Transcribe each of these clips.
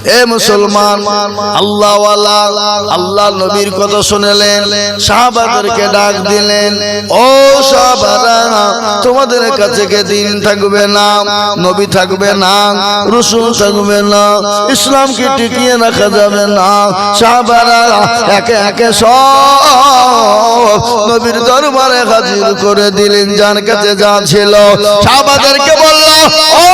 এ মুসলমান আল্লাহ আল্লাহ নবীর কথা শুনেলেন, সাহাবাদেরকে ডাক দিলেন, ও তোমাদের কাছে কে দিন থাকবে না? নবী থাকবে না, রসুল থাকবে না, ইসলামকে টিকিয়ে রাখা যাবে না? সাহাবারা একে একে সব নবীর দরবারে হাজির করে দিলেন, যার কাছে যা ছিল। সাহাবাদেরকে বলল, ও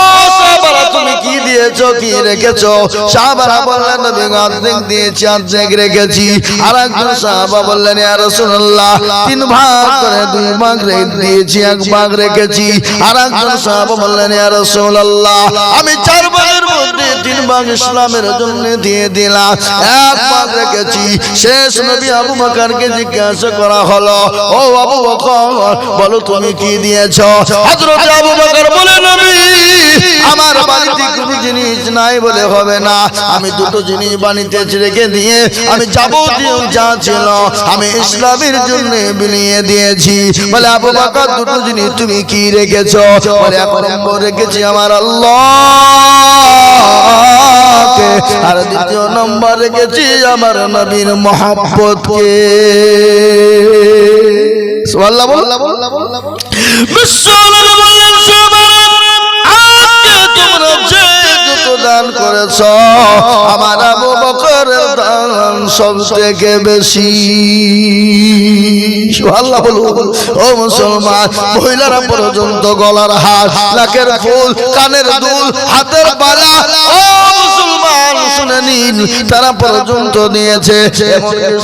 দিয়েছ কি রেখেছো। সাহাবারা বললেন, নবী, অর্ধেক দিয়েছি, অর্ধেক রেখেছি। আর একজন সাহাবা বললেন তিন ভাগ করে দুই ভাগ দিয়েছি, এক ভাগ রেখেছি। আর একজন সাহাবা বললেন আমি চার ভাগের মধ্যে তিন ভাগ ইসলামের জন্য দিয়ে দিলাম। এক ভাগ রেখেছি। শেষ নবী আবু বকরকে জিজ্ঞাসা করা হলো, ও আবু বকর, বলো তুমি কি দিয়েছ? হযরত আবু বকর বলে, নবী, আমার বাড়িতে কোনো জিনিস নাই বলে হবে না। আমি দুটো জিনিস বানিতে রেখে দিয়ে আমি যাবতীয় যা ছিল আমি ইসলামের জন্য বিলিয়ে দিয়েছি। বলে, আবু বকর, দুটো জিনিস তুমি কি রেখেছো? বলে, এক নম্বর রেখেছি আমার আল্লাহকে, আর দ্বিতীয় নম্বর রেখেছি আমার নবীর মহাব্বতকে। সুবহানাল্লাহ বল বিশ্বনবী বললেন আজকে করেছ? আমার আবু বকরের দান সব থেকে বেশি? আল্লাহ বলুন, ও মুসলমান, মহিলারা পর্যন্ত গলার হার, নাকের ফুল, কানের দুল, হাতের বালা, ও মুসলমান, শুনে নিন, তারা পর্যন্ত নিয়েছে।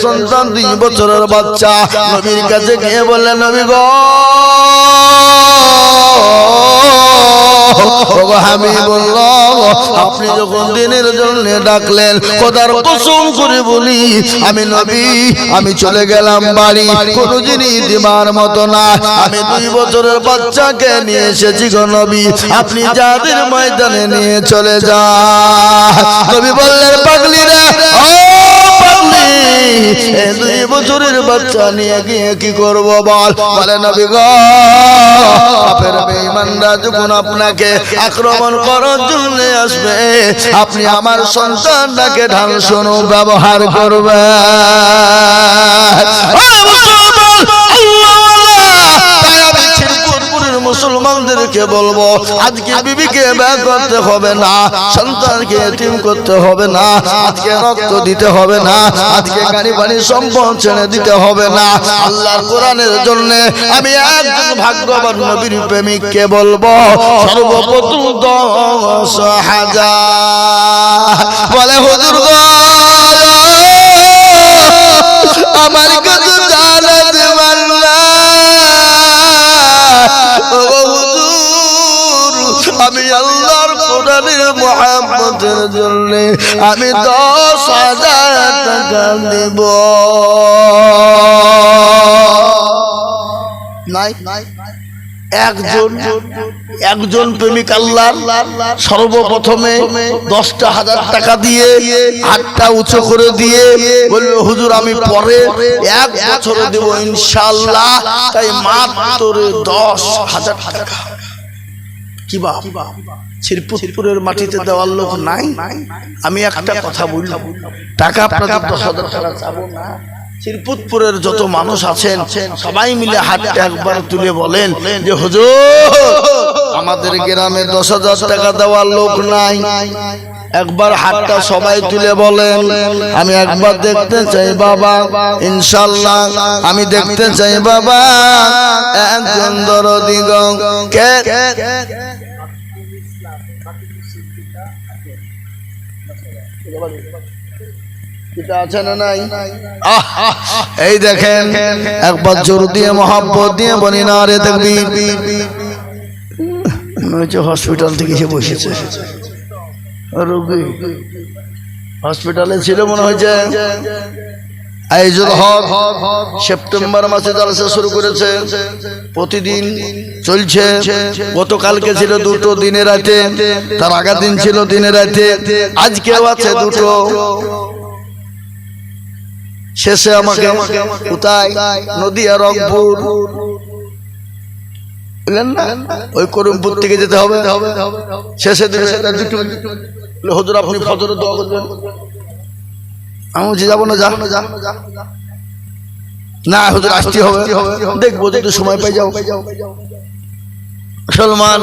সন্তান দুই বছরের বাচ্চা, নবীর কাছে গিয়ে বললেন, নবী গো হাবিবুল্লাহ, আপনি যখন দিনের জন্য ডাকলেন করে বলি, আমি নবী, আমি চলে গেলাম বাড়ি, কোনো জিনিস দিবার মতো না। আমি দুই বছরের বাচ্চাকে নিয়ে এসেছি গো নবী, আপনি যাদের ময়দানে নিয়ে চলে যা নবী বললেন, পাগলি দুই বছরের বাচ্চা নিয়ে গিয়ে কি করব বল? বলে, নবী গো বেঈমানরা যখন আপনাকে আক্রমণ করার জন্য আসবে, আপনি আমার সন্তানটাকে ঢাল শুনু, ব্যবহার করবে মুসলমানদেরকে বলব, আজকে বিবিকে ব্যয় করতে হবে না, সন্তানকে এতিম করতে হবে না, আজকে রক্ত দিতে হবে না, আজকে গাড়ি বাড়ি সম্পদ ছেড়ে দিতে হবে না। আল্লাহর কোরআনের জন্য আমি একজন ভাগ্যবান নবীর প্রেমিককে বলব, সর্বপ্রথম দশ হাজার। বলে, হুজুর আমার আমি আল্লাহর কোরআনের মোহাম্মদের জন্য আমি দশ হাজার টাকা দেব। নাই একজন একজন প্রেমিক আল্লাহ সর্বপ্রথমে দশটা হাজার টাকা দিয়ে হাতটা উঁচু করে দিয়ে বলল হুজুর আমি পরে এক বছর দেব ইনশাল্লাহ তাই মাত্র দশ হাজার টাকা। কি বা শ্রীপুরপুরের মাটিতে দেওয়ার লোক নাই? আমি একটা কথা বললাম। টাকা টাকা শ্রীপুরপুরের যত মানুষ আছেন, সবাই মিলে হাতটা একবার তুলে বলেন যে, হুজুর, আমাদের গ্রামে দশ হাজার টাকা দেওয়ার লোক নাই। একবার হাতটা সবাই তুলে বলেন। আমি একবার দেখতে চাই, বাবা, ইনশাল্লাহ। আমি দেখতে চাই, বাবা, একজন দরদি গো কে এই দেখেন একবার জোর দিয়ে মহাব্বত দিয়ে বলি না রে দেখবি হচ্ছে হসপিটাল থেকে এসে বসেছে। রোগী। হসপিটালে ছিল মনে হয়েছে আইজুল হক সেপ্টেম্বর মাসে জালসা শুরু করেছে। প্রতিদিন চলছে। গতকালকে ছিল দুটো দিনে রাতে তার আগের দিন ছিল দিনে রাতে। আজকেও আছে দুটো। শেষে আমাকে কোথায়? নদিয়া রংপুর। বুঝলেন না? ওই করিমপুর থেকে যেতে হবে। শেষে বলে, হুজুর আপনি ফজরে দোয়া করবেন। আমি বলছি, যাব না, যা। যা না হুজুর আসতে হবে। দেখব, যদি সময় পাই যাও। মুসলমান,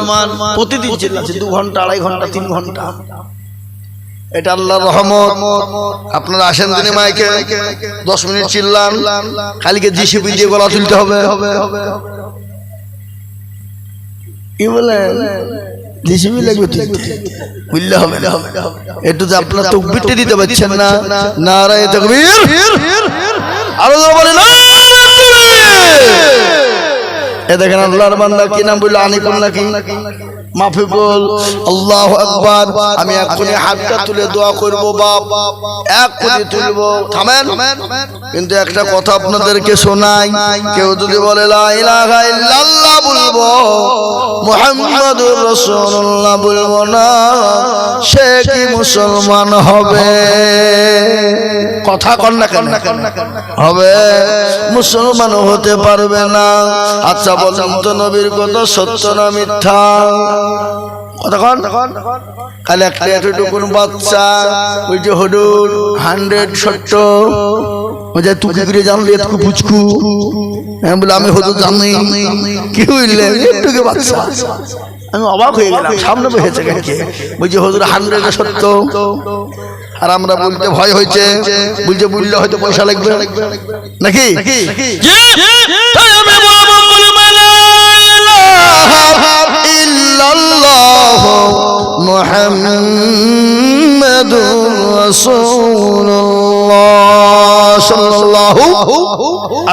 প্রতিদিন চিল্লাচ্ছে দু ঘণ্টা, আড়াই ঘণ্টা, তিন ঘণ্টা। এটা আল্লাহর রহমত। আপনারা আসেন দিনে মাইকে, দশ মিনিট চিল্লান কালকে জিসিপি দিয়ে গলা তুলতে হবে। কি বলে জিসিপি লাগবে বুঝলে হবে না। একটু যে আপনার তকবিরটা দিতে পারছেন না নারায় তকবীর। আরও বলে না এ দেখেন আল্লাহর বান্দা কি নাম বলল? আনিকুল নাকি? মাফিকুল আল্লাহ আকবার। আমি এক্ষুনি হাতটা তুলে দোয়া করব বাপ। এক্ষুনি তুলবো। থামেন। কিন্তু একটা কথা আপনাদেরকে শোনাই। কেউ যদি বলে লা ইলাহা ইল্লাল্লাহ বলব মুহাম্মাদুর রসুল্লাহ বলব না, সে কি মুসলমান হবে? কথা কন না হবে? মুসলমান হতে পারবে না। আচ্ছা বলছেন তো নবীর কত সত্য না মিথ্যা? কতক্ষণ কালে একটা এতটুকুন বাচ্চা ওই যে হডুর হান্ড্রেড ওই যে তুই করে জানলি এতটুকু পুচকু। আমি বলে আমি হদুর জানি। কি হইলে? একটুকে বাচ্চা। আমি অবাক হয়ে গেলাম সামনে বসেছে কে? বলছি হজুর হান্ড্রেড সত্য আর আমরা বলতে ভয় হয়েছে। বলছে বললে হয়তো পয়সা লাগবে। নাকি? তাই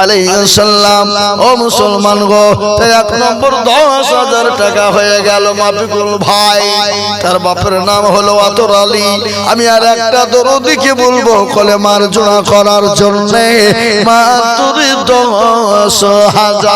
আলাইহি ওয়াসাল্লাম ও মুসলমান গো এক নম্বর দশ হাজার টাকা হয়ে গেল মাফিকুল ভাই। তার বাপের নাম হলো আতর আলী। আমি আর একটা দরদিকে বলব কলে মার জোড়া করার জন্য দশ হাজার।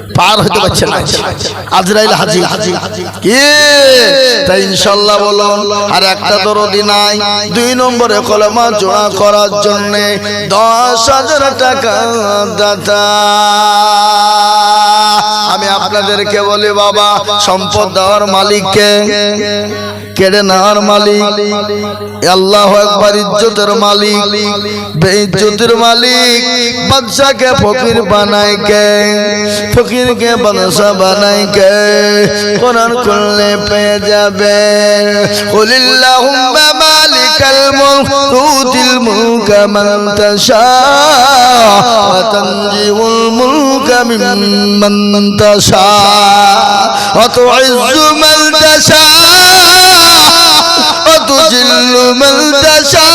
পার হতে পারছেন না। আজরাইল হাজি কি? তাই ইনশাল্লাহ বলুন আর একটা দরদি নাই। দুই নম্বরে কলমা জোড়া করার জন্য দশ হাজার টাকা দাদা আমি আপনাদেরকে বলি, বাবা, সম্পদ দেওয়ার মালিককে, কেড়ে নেওয়ার মালিক আল্লাহ একবার ইজ্জতের মালিক বেইজ্জতের মালিক, বাদশাকে ফকির বানাই কে দিন কে বনসা বানাই কে কোরআন খুললে পেয়ে যাবে। কুলিল্লাহুম্মা মালিকাল মুলক, তুতিল মুলকা মান তাশা, ওয়া তানজিউল মুলকা মিম্মান তাশা, ওয়া তু'izzu মান তাশা, ওয়া তুজিল্লু মান তাশা।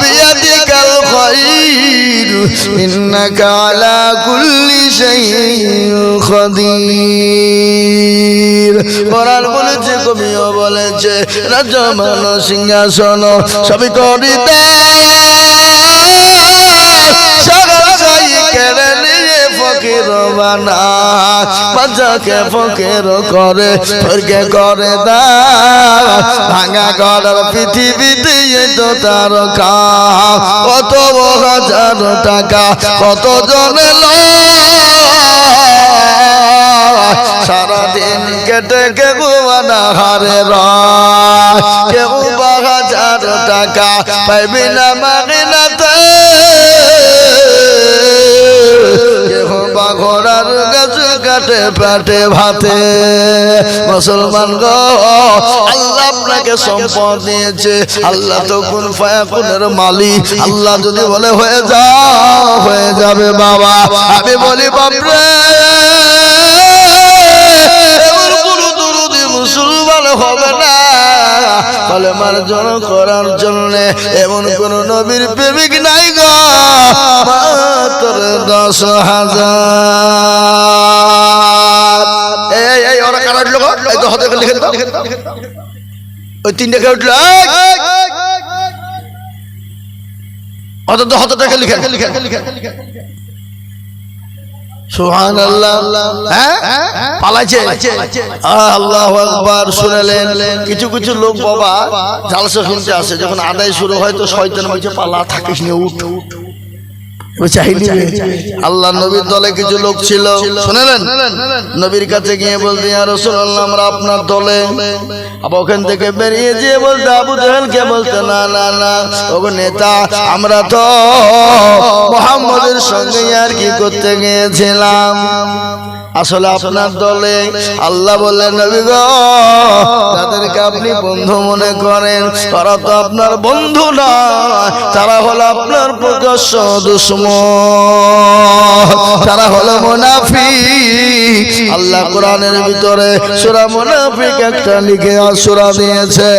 بيدك الخير إنك على كل شيء قدير কোরআন বলেছে কবিও বলেছে রাজমান সিংহাসন সবই করিতে বাচ্চাকে ফকির করে, ফরকে করে দা। ভাঙা গড়ার পৃথিবীতে তো তার কত হাজার টাকা, কত জনে সারাদিন কেটে কেউ হারে রায়। কেউ টাকা পাইবি না মাগিনাতে ঘোড়ার গাছে কাটে পেটে ভাতে। মুসলমান গো, আল্লাহ আপনাকে সম্পদ দিয়েছে। আল্লাহ তো কোন ফায়াকুনের মালিক। আল্লাহ যদি বলে, হয়ে যাও হয়ে যাবে বাবা। আমি বলি, বাপরে মুসলমান হবে না। জন করার জন্য এমন কোন নবীর প্রেমিক নাই মাত্র দশ হাজার। ওই তিনটে কে উঠল? হ্যাঁ? পালাইছে? কিছু কিছু লোক বাবা, জালসা শুনতে আসে। যখন আদায় শুরু হয় তো শয়তান পালা থাকিস উঠ উঠ। আল্লাহ নবীর দলে কিছু লোক ছিল। শুনেলেন? নবীর কাছে গিয়ে বলতে আর রসুল্লাহ আমরা আপনার দলে আবার ওখান থেকে বেরিয়ে যেয়ে বলতে আবু জাহেলকে বলতে? না না না ও নেতা আমরা তো মোহাম্মদের সঙ্গে আর কি করতে গিয়েছিলাম। আসলে আপনার দলে আল্লাহ বললেন, নবী তাদেরকে আপনি বন্ধু মনে করেন, তারা তো আপনার বন্ধু না, তারা হলো আপনার প্রকাশ্য দুশ্মন, তারা হলো মুনাফি আল্লাহ কোরআনের ভিতরে সূরা মুনাফিক একটা লিখে সূরা দিয়েছে।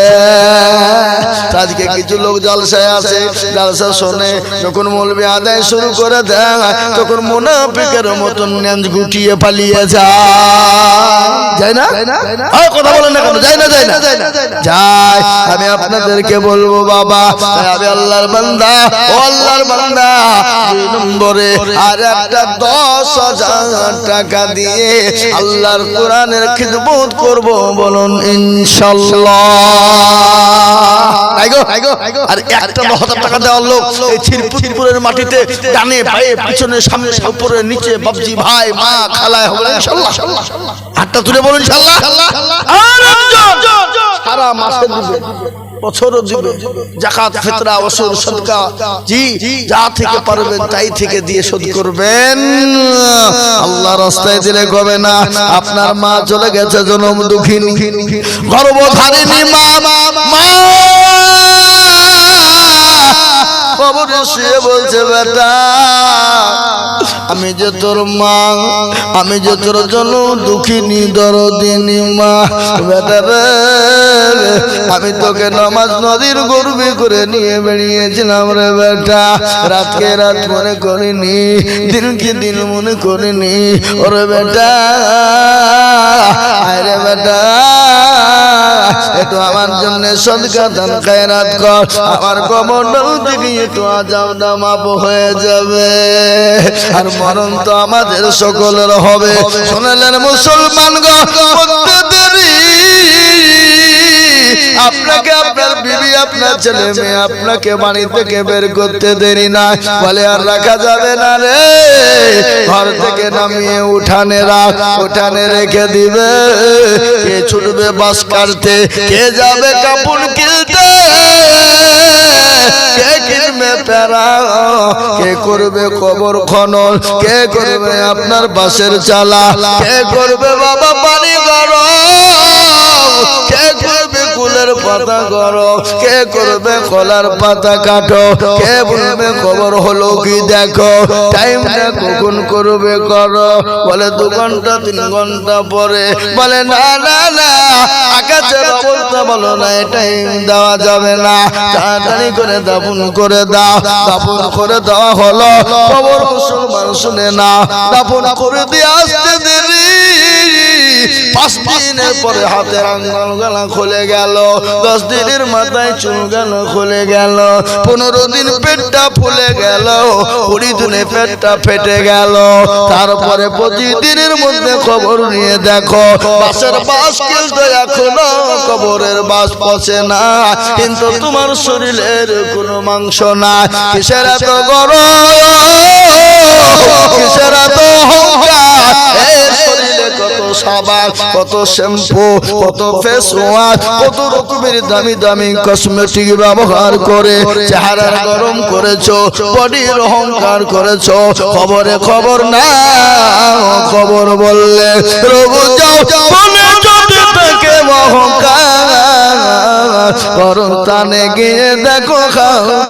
আজকে কিছু লোক জলসায় আছে, জলসা শোনে, যখন মৌলবি আদায় শুরু করে দেয়, তখন মুনাফিকের মতন গুটিয়ে পালিয়ে যায় যায় না? কথা বলেন না কেন? যায় না যায় না? যায় আমি আপনাদেরকে বলব বাবা আমি আল্লাহর বান্দা ও আল্লাহর বান্দা। দুই নম্বরে আর একটা দশ হাজার টাকা দিয়ে আল্লাহর কোরআনের খিদমত করব বলুন ইনশাল্লাহ। আর একটা হাজার টাকা দেওয়ার লোক এই ছিরপুরের মাটিতে ডানে পায়ে পিছনে সামনে উপরে নিচে বাবজি ভাই মা খালায় হাতটা তুলে বলুন সারা মাসে তাই থেকে দিয়ে শোধ করবেন। আল্লাহ রাস্তায় না আপনার মা চলে গেছে জনম দুঃখিনী। গর্ভধারিণী মা মা কবরে শুয়ে বলছে, বেটা আমি যে তোর মা, আমি যে তোর জন্য দুঃখিনী দরদিনী মা। বেটা রে আমি তোকে নামাজ নদীর গর্বে করে নিয়ে বেরিয়েছিলাম রে বেটা। রাতকে রাত মনে করিনি, দিনকে দিন মনে করিনি। ওরে বেটা আরে বেটা। একটু আমার জন্য সদকা দান খায়রাত কর। আমার কমন্ডল থেকে একটু আজাব নামাপ হয়ে যাবে। আর মরণ তো আমাদের সকলের হবে। শোনালেন মুসলমান আপনাকে আপনার বিবি, আপনার ছেলে মেয়ে আপনাকে বাড়ি থেকে বের করতে দেরি না। বলে, আর রাখা যাবে না রে। ঘর থেকে নামিয়ে উঠানে রাখ, উঠানে রেখে দিবে। কে ছুটবে বাস কাটতে, কে যাবে কাপড় কিনতে? কে কিনবে প্যারা কে করবে কবর খনন, কে করবে আপনার বাসের চালা, কে করবে বাবা পানি গরম, কে করবে কুলের পাতা গরম। কলার পাতা কাটো। কে বলবে খবর হলো কি দেখো? টাইমটা কখন করবে করো? বলে দু ঘণ্টা, তিন ঘণ্টা পরে। বলে, না না না, আকাশের অবস্থা বলো না টাইম দেওয়া যাবে না। তাড়াতাড়ি করে দাফন করে দাও। দাফন করে দেওয়া হলো। খবর মুসলমান শুনে না দাফন করে দিয়ে আসতে দেরি পাঁচ দিনের পরে হাতের আঙ্গাল গালা খুলে গেল। দশ দিনের মাথায় চুল গেল খুলে গেল। পনেরো দিন পেটটা ফুলে গেল। কুড়ি দিনে পেটটা ফেটে গেল। তারপরে প্রতিদিনের মধ্যে খবর নিয়ে দেখো বাসের বাস কিন্তু এখনও কবরের বাস পচে না। কিন্তু তোমার শরীরের কোনো মাংস না। কিসের এত গরম? কত শ্যাম্পু, কত ফেস ওয়াশ কত রকমের দামি দামি কসমেটিক ব্যবহার করে চেহারা গরম করেছ বডির অহংকার করেছ, খবরে খবর না, খবর বললে রঘু যাও, মনে যদি থাকে অহংকার করতানে গিয়ে দেখো খাও।